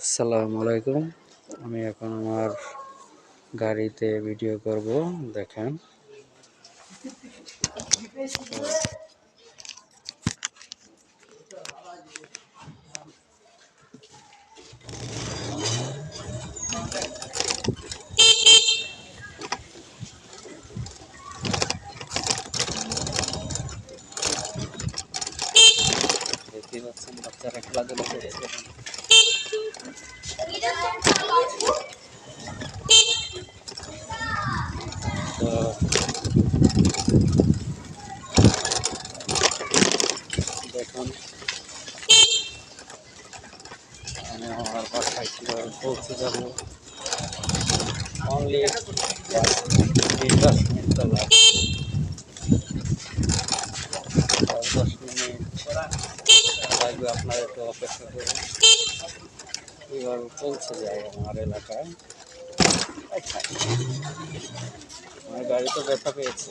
আসসালামু আলাইকুম। আমি এখন আমার গাড়িতে ভিডিও করব দেখেন দেখতেই পাচ্ছেন বাচ্চারা খেলাধুলা করছে তো দেখুন আমি আমার বাসায় কীভাবে পৌঁছে যাব অনলি দশ মিনিট লাগবে আপনারা একটু অপেক্ষা করুন কীভাবে পৌঁছে যায় আমার এলাকায় গাড়ি তো ব্যথা পেয়েছে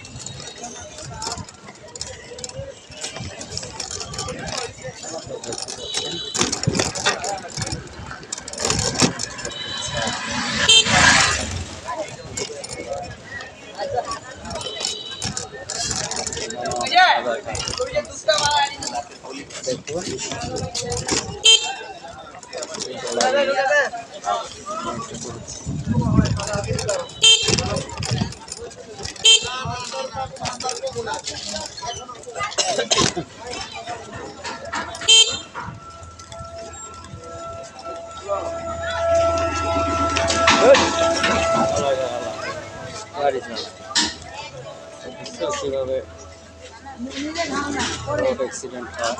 গাড়ি রোড অ্যাক্সিডেন্ট হয়?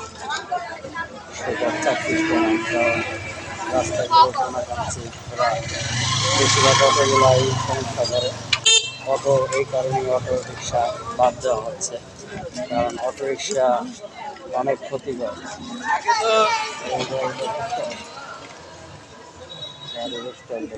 সেটা চাকরি প্রমাণ কারণ রাস্তায় বেশিরভাগ অটোগুলো এই সমস্যা করে অটো, এই কারণে অটো রিক্সা বাদ দেওয়া হচ্ছে। কারণ অটো রিক্সা অনেক ক্ষতিকর। গাড়িটা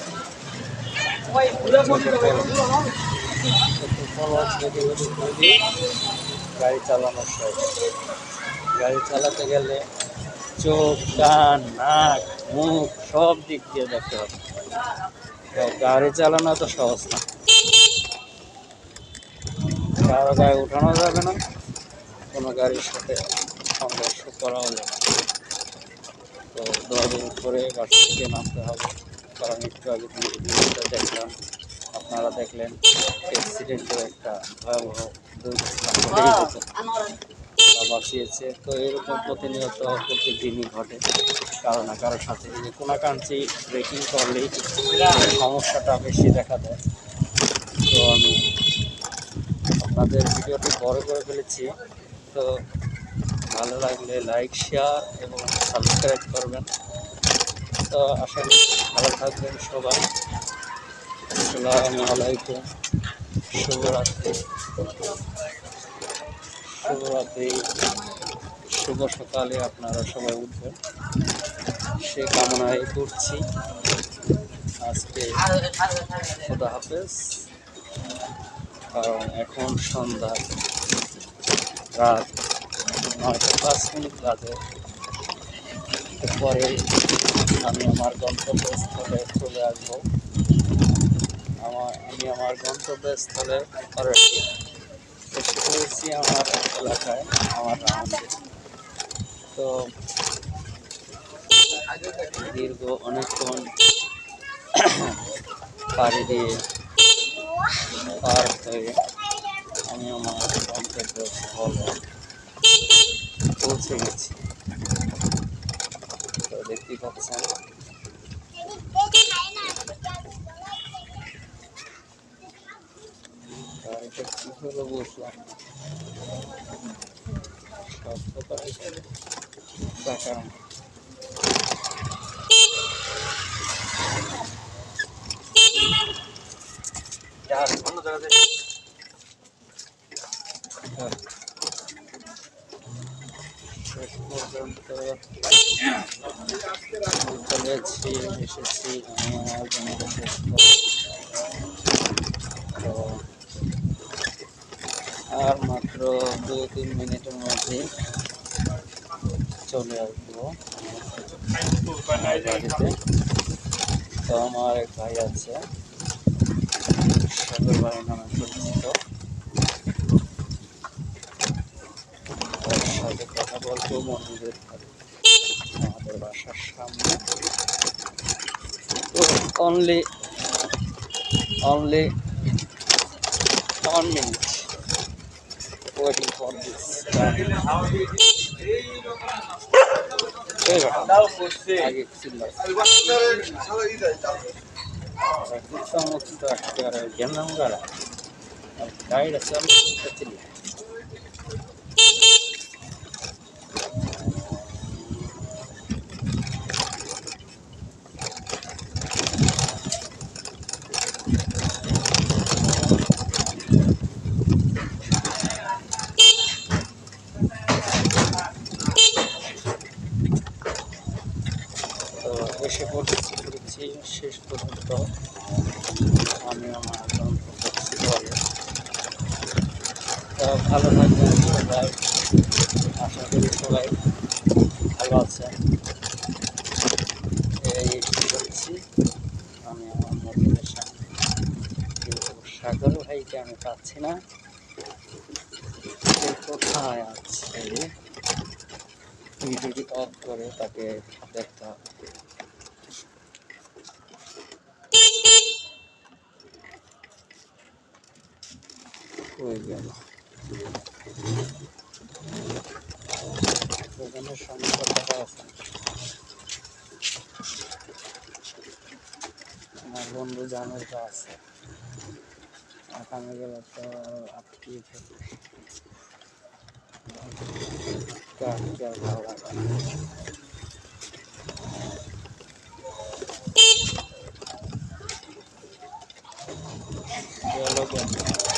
গাড়ি চালানোর সহ গাড়ি চালাতে গেলে চোখ, কান, নাক, মুখ সব দিক দিয়ে দেখতে হবে। গাড়ি চালানো তো সহজ না। কারও গায়ে উঠানো যাবে না, কোনো গাড়ির সাথে সংঘর্ষ করাও যাবে না। তো দরদিন করে বাসা থেকে নামতে হবে। কারণ একটু আগে ভিডিওটা দেখলাম। আপনারা দেখলেন অ্যাক্সিডেন্টের একটা ভয়াবহ দুর্ঘটনা ঘটে বাঁচিয়েছে তো এরকম প্রতিনিয়ত প্রত্যেক দিনই ঘটে। কারও না কারোর সাথে। যে কোনাকাঞ্চি ব্রেকিং করলেই সমস্যাটা বেশি দেখা দেয়। তো আমি আপনাদের ভিডিওটি বড় করে ফেলেছি। তো ভালো লাগলে লাইক শেয়ার এবং সাবস্ক্রাইব করবেন। তো আশা ভালো থাকবেন সবাই। আসসালামু আলাইকুম। শুভরাত্রি। শুভরাত্রি। শুভ সকালে আপনারা সবাই উঠবেন। সে কামনায় করছি। আজকে খোদা হাফেজ। কারণ এখন সন্ধ্যা রাত নয়টা পাঁচ মিনিট বাজে। পরে আমি আমার গন্তব্যস্থলে চলে আসব। আমার, আমি আমার গন্তব্যস্থলে অলরেডি এসে পড়েছি আমার এলাকায়, আমার রাউন্ডে তো দীর্ঘ অনেকক্ষণ পাড়ি দিয়ে পার হয়ে আমি আমার গন্তব্যস্থলে পৌঁছে গেছি। দেখতেই পাচ্ছেন। কীভাবে বসলাম। স্বাস্থ্যকর হিসেবে টাকা আর মাত্র দু তিন মিনিটের মধ্যে চলে আসব তো আমার এক ভাই আছে, সাগর ভাই নামে পরিচিত। বলব মন্দিরের ধারে আমাদের বাসার সামনে only only one minute waiting for this আগে ছিল সমস্ত একেবারে গেলাম তো এসে পড়েছি পড়েছি শেষ পর্যন্ত। আমি আমার তো ভালো থাকবেন সবাই। আশা করি সবাই ভালো আছেন। এই করছি। আমি আমার মোটিভেশন সাগর ভাইকে আমি পাচ্ছি না। কোথায় আছে? ভিডিওটি অফ করে তাকে দেখতে হবে হয়ে গেল দোকানের সামনে টাকা বন্ধু জামের আছে আগামী গেলে তো আপনি ভালো লাগে Dialogue.